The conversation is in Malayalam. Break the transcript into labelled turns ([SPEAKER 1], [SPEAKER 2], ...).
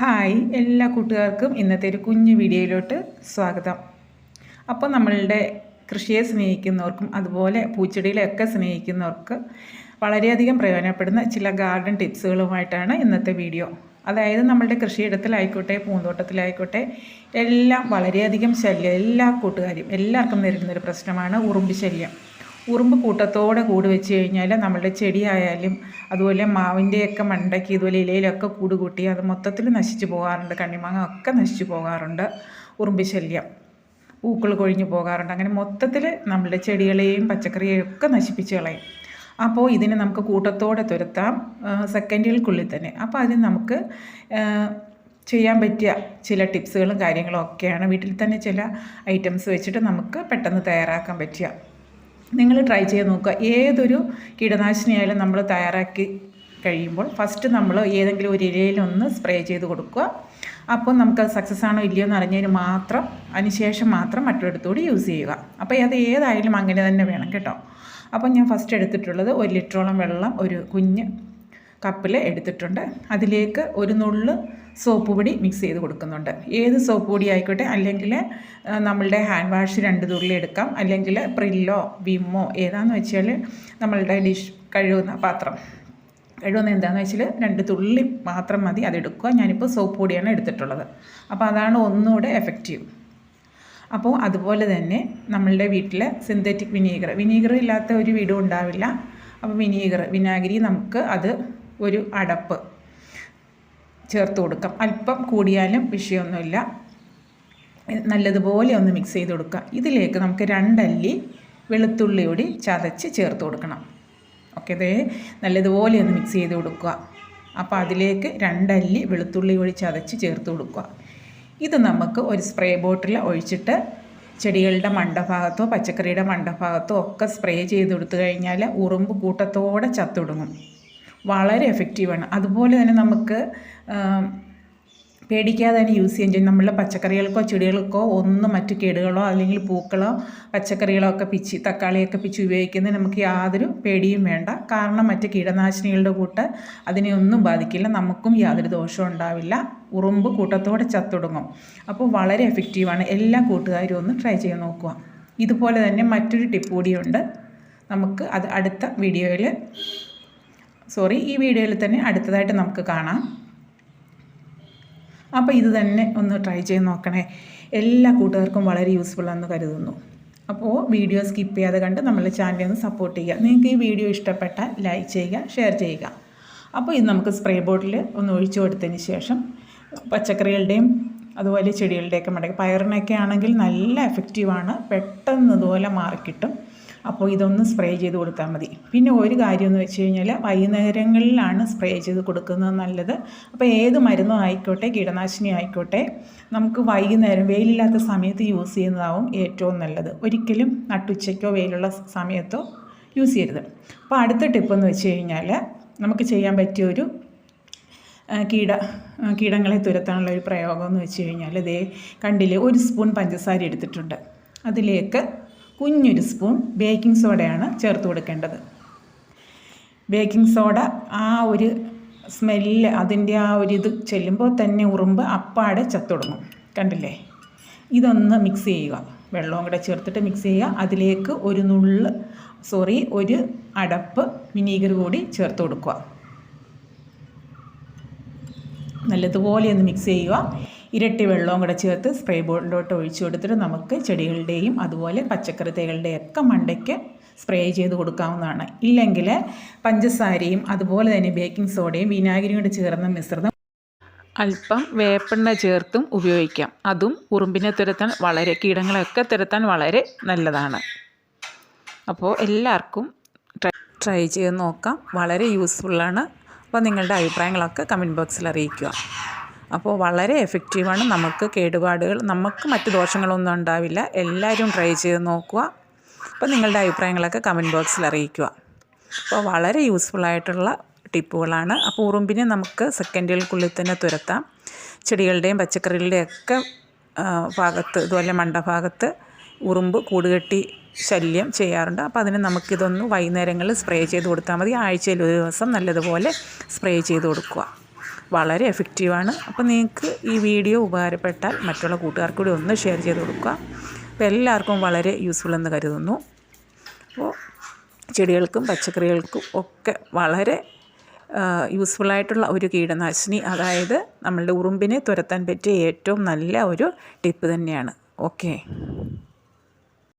[SPEAKER 1] ഹായ് എല്ലാ കൂട്ടുകാർക്കും ഇന്നത്തെ ഒരു കുഞ്ഞു വീഡിയോയിലോട്ട് സ്വാഗതം. അപ്പോൾ നമ്മളുടെ കൃഷിയെ സ്നേഹിക്കുന്നവർക്കും അതുപോലെ പൂച്ചെടികളെയൊക്കെ സ്നേഹിക്കുന്നവർക്ക് വളരെയധികം പ്രയോജനപ്പെടുന്ന ചില ഗാർഡൻ ടിപ്സുകളുമായിട്ടാണ് ഇന്നത്തെ വീഡിയോ. അതായത് നമ്മളുടെ കൃഷിയിടത്തിലായിക്കോട്ടെ പൂന്തോട്ടത്തിലായിക്കോട്ടെ എല്ലാം വളരെയധികം ശല്യം എല്ലാ കൂട്ടുകാരും എല്ലാവർക്കും നേരിടുന്നൊരു പ്രശ്നമാണ് ഉറുമ്പ് ശല്യം. ഉറുമ്പ് കൂട്ടത്തോടെ കൂട് വെച്ച് കഴിഞ്ഞാൽ നമ്മളുടെ ചെടിയായാലും അതുപോലെ മാവിന്റെയൊക്കെ മണ്ടയ്ക്ക് ഇതുപോലെ ഇലയിലൊക്കെ കൂട് കൂട്ടി അത് മൊത്തത്തിൽ നശിച്ചു പോകാറുണ്ട്. കണ്ണിമാങ്ങ ഒക്കെ നശിച്ചു പോകാറുണ്ട്. ഉറുമ്പ് ശല്യം പൂക്കൾ കൊഴിഞ്ഞു പോകാറുണ്ട്. അങ്ങനെ മൊത്തത്തിൽ നമ്മളുടെ ചെടികളെയും പച്ചക്കറിയെയും ഒക്കെ നശിപ്പിച്ച് കളയും. അപ്പോൾ ഇതിനെ നമുക്ക് കൂട്ടത്തോടെ തുരത്താം സെക്കൻഡുകൾക്കുള്ളിൽ തന്നെ. അപ്പോൾ അതിന് നമുക്ക് ചെയ്യാൻ പറ്റിയ ചില ടിപ്സുകളും കാര്യങ്ങളും ഒക്കെയാണ്. വീട്ടിൽ തന്നെ ചില ഐറ്റംസ് വെച്ചിട്ട് നമുക്ക് പെട്ടെന്ന് തയ്യാറാക്കാൻ പറ്റിയ നിങ്ങൾ ട്രൈ ചെയ്ത് നോക്കുക. ഏതൊരു കീടനാശിനിയായാലും നമ്മൾ തയ്യാറാക്കി കഴിയുമ്പോൾ ഫസ്റ്റ് നമ്മൾ ഏതെങ്കിലും ഒരു ഇലയിലൊന്ന് സ്പ്രേ ചെയ്ത് കൊടുക്കുക. അപ്പോൾ നമുക്ക് സക്സസ് ആണോ ഇല്ലയോ എന്ന് അറിഞ്ഞതിന് മാത്രം അതിനുശേഷം മാത്രം മറ്റൊരിടത്തുകൂടി യൂസ് ചെയ്യുക. അപ്പോൾ അത് ഏതായാലും അങ്ങനെ തന്നെ വേണം കേട്ടോ. അപ്പോൾ ഞാൻ ഫസ്റ്റ് എടുത്തിട്ടുള്ളത് ഒരു ലിറ്ററോളം വെള്ളം ഒരു കുഞ്ഞ് കപ്പിൽ എടുത്തിട്ടുണ്ട്. അതിലേക്ക് ഒരു നുള്ള് സോപ്പ് പൊടി മിക്സ് ചെയ്ത് കൊടുക്കുന്നുണ്ട്. ഏത് സോപ്പ് പൊടി ആയിക്കോട്ടെ അല്ലെങ്കിൽ നമ്മളുടെ ഹാൻഡ് വാഷ് രണ്ട് തുള്ളി എടുക്കാം. അല്ലെങ്കിൽ പ്രില്ലോ വിമ്മോ ഏതാണെന്ന് വെച്ചാൽ നമ്മളുടെ ഡിഷ് കഴുകുന്ന പാത്രം. കഴുകുന്ന എന്താണെന്ന് വെച്ചാൽ രണ്ട് തുള്ളി മാത്രം മതി അതെടുക്കുക ഞാനിപ്പോൾ സോപ്പ് പൊടിയാണ് എടുത്തിട്ടുള്ളത്. അപ്പോൾ അതാണ് ഒന്നുകൂടെ എഫക്റ്റീവ് അപ്പോൾ അതുപോലെ തന്നെ നമ്മളുടെ വീട്ടിൽ സിന്തറ്റിക് വിനീഗർ വിനീഗർ ഇല്ലാത്ത ഒരു വീടും ഉണ്ടാവില്ല. അപ്പോൾ വിനീഗർ വിനാഗിരി നമുക്ക് അത് ഒരു അടപ്പ് ചേർത്ത് കൊടുക്കാം. അല്പം കൂടിയാലും വിഷയമൊന്നുമില്ല. നല്ലതുപോലെ ഒന്ന് മിക്സ് ചെയ്ത് കൊടുക്കുക. ഇതിലേക്ക് നമുക്ക് രണ്ടല്ലി വെളുത്തുള്ളി കൂടി ചതച്ച് ചേർത്ത് കൊടുക്കണം. ഓക്കെ അതേ നല്ലതുപോലെ ഒന്ന് മിക്സ് ചെയ്ത് കൊടുക്കുക. അപ്പോൾ അതിലേക്ക് രണ്ടല്ലി വെളുത്തുള്ളി കൂടി ചതച്ച് ചേർത്ത് കൊടുക്കുക. ഇത് നമുക്ക് ഒരു സ്പ്രേ ബോട്ടിൽ ഒഴിച്ചിട്ട് ചെടികളുടെ മണ്ടഭാഗത്തോ പച്ചക്കറിയുടെ മണ്ടഭാഗത്തോ ഒക്കെ സ്പ്രേ ചെയ്ത് കൊടുത്തു കഴിഞ്ഞാൽ ഉറുമ്പ് കൂട്ടത്തോടെ ചത്തൊടുങ്ങും. വളരെ എഫക്റ്റീവാണ് അതുപോലെ തന്നെ നമുക്ക് പേടിക്കാതെ തന്നെ യൂസ് ചെയ്യാൻ ചെയ്യും. നമ്മളുടെ പച്ചക്കറികൾക്കോ ചെടികൾക്കോ ഒന്നും മറ്റു കേടുകളോ അല്ലെങ്കിൽ പൂക്കളോ പച്ചക്കറികളോ ഒക്കെ പിച്ച് തക്കാളിയൊക്കെ പിച്ച് ഉപയോഗിക്കുന്നത് നമുക്ക് യാതൊരു പേടിയും വേണ്ട. കാരണം മറ്റ് കീടനാശിനികളുടെ കൂട്ട് അതിനെ ഒന്നും ബാധിക്കില്ല. നമുക്കും യാതൊരു ദോഷവും ഉണ്ടാവില്ല. ഉറുമ്പ് കൂട്ടത്തോടെ ചത്തൊടുങ്ങും. അപ്പോൾ വളരെ എഫക്റ്റീവാണ് എല്ലാ കൂട്ടുകാരും ഒന്ന് ട്രൈ ചെയ്ത് നോക്കുക. ഇതുപോലെ തന്നെ മറ്റൊരു ടിപ്പ് കൂടിയുണ്ട്. നമുക്ക് അത് അടുത്ത വീഡിയോയിൽ സോറി ഈ വീഡിയോയിൽ തന്നെ അടുത്തതായിട്ട് നമുക്ക് കാണാം. അപ്പോൾ ഇത് തന്നെ ഒന്ന് ട്രൈ ചെയ്ത് നോക്കണേ. എല്ലാ കൂട്ടുകാർക്കും വളരെ യൂസ്ഫുൾ ആണെന്ന് കരുതുന്നു. അപ്പോൾ വീഡിയോ സ്കിപ്പ് ചെയ്യാതെ കണ്ട് നമ്മളെ ചാനലിൽ ഒന്ന് സപ്പോർട്ട് ചെയ്യുക. നിങ്ങൾക്ക് ഈ വീഡിയോ ഇഷ്ടപ്പെട്ടാൽ ലൈക്ക് ചെയ്യുക ഷെയർ ചെയ്യുക. അപ്പോൾ ഇത് നമുക്ക് സ്പ്രേ ബോട്ടിൽ ഒന്ന് ഒഴിച്ചു കൊടുത്തതിന് ശേഷം പച്ചക്കറികളുടെയും അതുപോലെ ചെടികളുടെയൊക്കെ മടക്കി പയറിനൊക്കെ ആണെങ്കിൽ നല്ല എഫക്റ്റീവാണ് പെട്ടെന്ന് ഇതുപോലെ മാറിക്കിട്ടും. അപ്പോൾ ഇതൊന്ന് സ്പ്രേ ചെയ്ത് കൊടുത്താൽ മതി. പിന്നെ ഒരു കാര്യം എന്ന് വെച്ച് കഴിഞ്ഞാൽ വൈകുന്നേരങ്ങളിലാണ് സ്പ്രേ ചെയ്ത് കൊടുക്കുന്നത് നല്ലത്. അപ്പോൾ ഏത് മരുന്നും ആയിക്കോട്ടെ കീടനാശിനി ആയിക്കോട്ടെ നമുക്ക് വൈകുന്നേരം വെയിലില്ലാത്ത സമയത്ത് യൂസ് ചെയ്യുന്നതാവും ഏറ്റവും നല്ലത്. ഒരിക്കലും നട്ടുച്ചയ്ക്കോ വെയിലുള്ള സമയത്തോ യൂസ് ചെയ്യരുത്. അപ്പോൾ അടുത്ത ടിപ്പ് എന്ന് വെച്ച് കഴിഞ്ഞാൽ നമുക്ക് ചെയ്യാൻ പറ്റിയ ഒരു കീട കീടങ്ങളെ തുരത്താനുള്ള ഒരു പ്രയോഗം എന്ന് വെച്ച് കഴിഞ്ഞാൽ ഇതേ കണ്ടില്ലേ ഒരു സ്പൂൺ പഞ്ചസാര എടുത്തിട്ടുണ്ട്. അതിലേക്ക് കുഞ്ഞൊരു സ്പൂൺ ബേക്കിംഗ് സോഡയാണ് ചേർത്ത് കൊടുക്കേണ്ടത്. ബേക്കിംഗ് സോഡ ആ ഒരു സ്മെല്ല് അതിന്റെ ആ ഒരു ഇത് ചെല്ലുമ്പോൾ തന്നെ ഉറുമ്പ് അപ്പാടെ ചത്തൊടുങ്ങും കണ്ടില്ലേ? ഇതൊന്ന് മിക്സ് ചെയ്യുക. വെള്ളവും കൂടെ ചേർത്തിട്ട് മിക്സ് ചെയ്യുക. അതിലേക്ക് ഒരു നുള്ള് സോറി ഒരു അടപ്പ് വിനീഗർ കൂടി ചേർത്ത് കൊടുക്കുക. നല്ലതുപോലെ ഒന്ന് മിക്സ് ചെയ്യുക. ഇരട്ടി വെള്ളവും കൂടെ ചേർത്ത് സ്പ്രേ ബോട്ടിലോട്ട് ഒഴിച്ചു കൊടുത്തിട്ട് നമുക്ക് ചെടികളുടെയും അതുപോലെ പച്ചക്കറി തൈകളുടെയൊക്കെ മണ്ടയ്ക്ക് സ്പ്രേ ചെയ്ത് കൊടുക്കാവുന്നതാണ്. ഇല്ലെങ്കിൽ പഞ്ചസാരയും അതുപോലെ തന്നെ ബേക്കിംഗ് സോഡയും വിനാഗിരിയും കൂടെ ചേർന്ന മിശ്രിതം അല്പം വേപ്പെണ്ണ ചേർത്തും ഉപയോഗിക്കാം. അതും ഉറുമ്പിനെ തുരത്താൻ വളരെ കീടങ്ങളെയൊക്കെ തുരത്താൻ വളരെ നല്ലതാണ്. അപ്പോൾ എല്ലാവർക്കും ട്രൈ ട്രൈ ചെയ്ത് നോക്കാം. വളരെ യൂസ്ഫുള്ളാണ് അപ്പോൾ നിങ്ങളുടെ അഭിപ്രായങ്ങളൊക്കെ കമന്റ് ബോക്സിൽ അറിയിക്കുക. അപ്പോൾ വളരെ എഫക്റ്റീവാണ് നമുക്ക് കേടുപാടുകൾ നമുക്ക് മറ്റ് ദോഷങ്ങളൊന്നും ഉണ്ടാവില്ല. എല്ലാവരും ട്രൈ ചെയ്ത് നോക്കുക. അപ്പോൾ നിങ്ങളുടെ അഭിപ്രായങ്ങളൊക്കെ കമന്റ് ബോക്സിൽ അറിയിക്കുക. അപ്പോൾ വളരെ യൂസ്ഫുൾ ആയിട്ടുള്ള ടിപ്പുകളാണ്. അപ്പോൾ ഉറുമ്പിനെ നമുക്ക് സെക്കൻഡുകൾക്കുള്ളിൽ തന്നെ തുരത്താം. ചെടികളുടെയും പച്ചക്കറികളുടെയും ഒക്കെ ഭാഗത്ത് ഇതുപോലെ മണ്ടഭാഗത്ത് ഉറുമ്പ് കൂടുകെട്ടി ശല്യം ചെയ്യാറുണ്ട്. അപ്പോൾ അതിന് നമുക്കിതൊന്ന് വൈകുന്നേരങ്ങളിൽ സ്പ്രേ ചെയ്ത് കൊടുത്താൽ മതി. ആഴ്ചയിൽ ഒരു ദിവസം നല്ലതുപോലെ സ്പ്രേ ചെയ്ത് കൊടുക്കുക. വളരെ എഫക്റ്റീവാണ് അപ്പോൾ നിങ്ങൾക്ക് ഈ വീഡിയോ ഉപകാരപ്പെട്ടാൽ മറ്റുള്ള കൂട്ടുകാർക്ക് കൂടി ഒന്ന് ഷെയർ ചെയ്ത് കൊടുക്കുക. അപ്പോൾ എല്ലാവർക്കും വളരെ യൂസ്ഫുൾ എന്ന് കരുതുന്നു. അപ്പോൾ ചെടികൾക്കും പച്ചക്കറികൾക്കും ഒക്കെ വളരെ യൂസ്ഫുള്ളായിട്ടുള്ള ഒരു കീടനാശിനി. അതായത് നമ്മളുടെ ഉറുമ്പിനെ തുരത്താൻ പറ്റിയ ഏറ്റവും നല്ല ഒരു ടിപ്പ് തന്നെയാണ്. ഓക്കെ